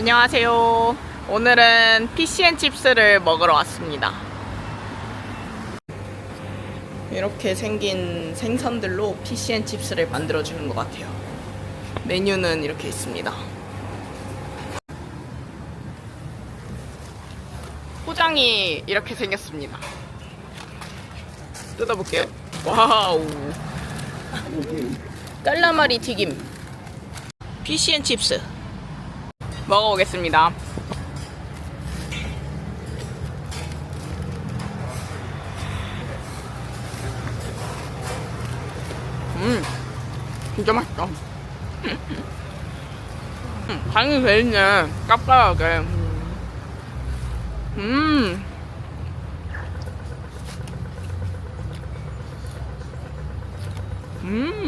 안녕하세요. 오늘은 피시앤칩스를 먹으러 왔습니다. 이렇게 생긴 생선들로 피시앤칩스를 만들어주는 것 같아요. 메뉴는 이렇게 있습니다. 포장이 이렇게 생겼습니다. 뜯어볼게요. 와우. 깔라마리 튀김. 피시앤칩스. 먹어보겠습니다. 음, 진짜 맛있다. 음, 간이 돼 있네. 짭짤하게. 음. 음.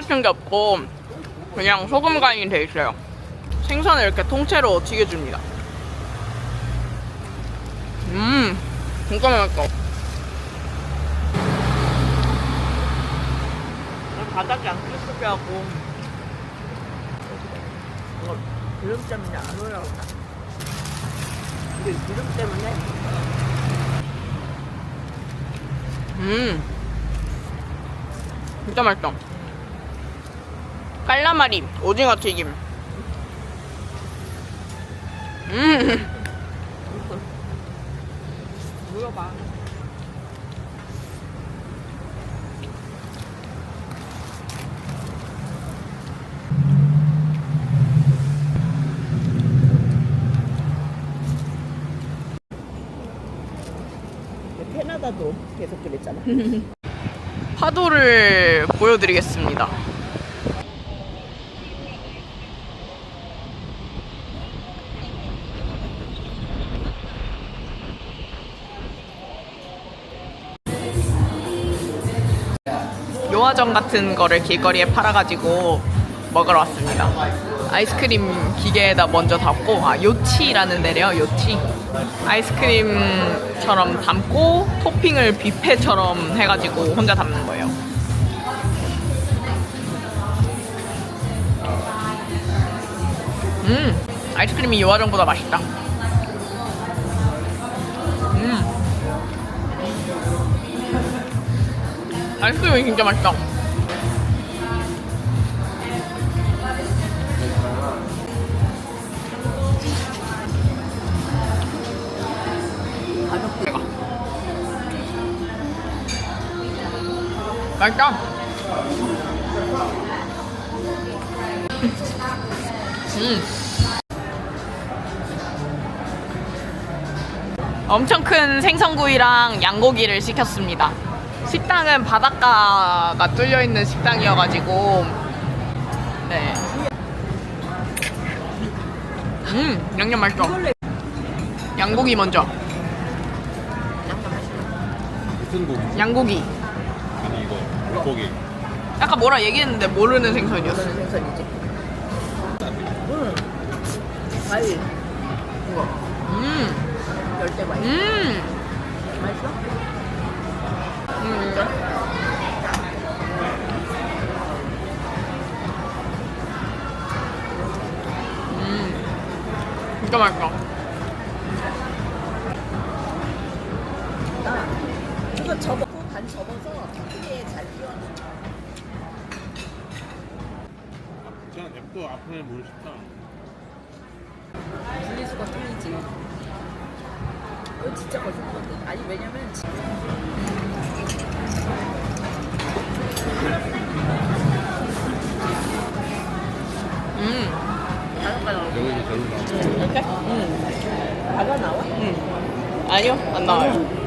같은 게 없고 그냥 소금 간이 돼 있어요. 생선을 이렇게 통째로 튀겨줍니다. 음, 진짜 맛있어. 바닥이 안 이거 기름 때문에 안 올라온다. 이게 기름 때문에 음, 진짜 맛있어. 깔라마리 오징어 튀김. 음, 물어봐. 캐나다도 계속 그랬잖아. 파도를 보여드리겠습니다. 요화정 같은 거를 길거리에 팔아가지고 먹으러 왔습니다. 아이스크림 기계에다 먼저 담고, 아, 요치라는 데래요, 요치. 아이스크림처럼 담고 토핑을 뷔페처럼 해가지고 혼자 담는 거예요. 음, 아이스크림이 요화정보다 맛있다. 음. 아이스크림이 진짜 맛있다. 맛있다. 음. 엄청 큰 생선구이랑 양고기를 시켰습니다. 식당은 바닷가가 뚫려 있는 식당이어가지고 네. 음 양념 맛있어. 양고기 먼저. 무슨 고기? 양고기. 아니 이거 물고기 아까 뭐라 얘기했는데 모르는 생선이었어. 이거는 생선이지. 응. 과일. 이거. 음, 열대 과일. 음, 맛있어? 음, 진짜. 음, 진짜 맛있어. 나 이거 접어. 반 접어서 크게 잘 띄워놔. 그냥 앱도 앞에 뭘 싶다 분리수거 통이지. 이거 진짜 거짓거든. 아니 왜냐면 지- 음, 나와. 여기서 절로 나와 이렇게? 응. 바다 나와? 음. 아니요, 안 나와요.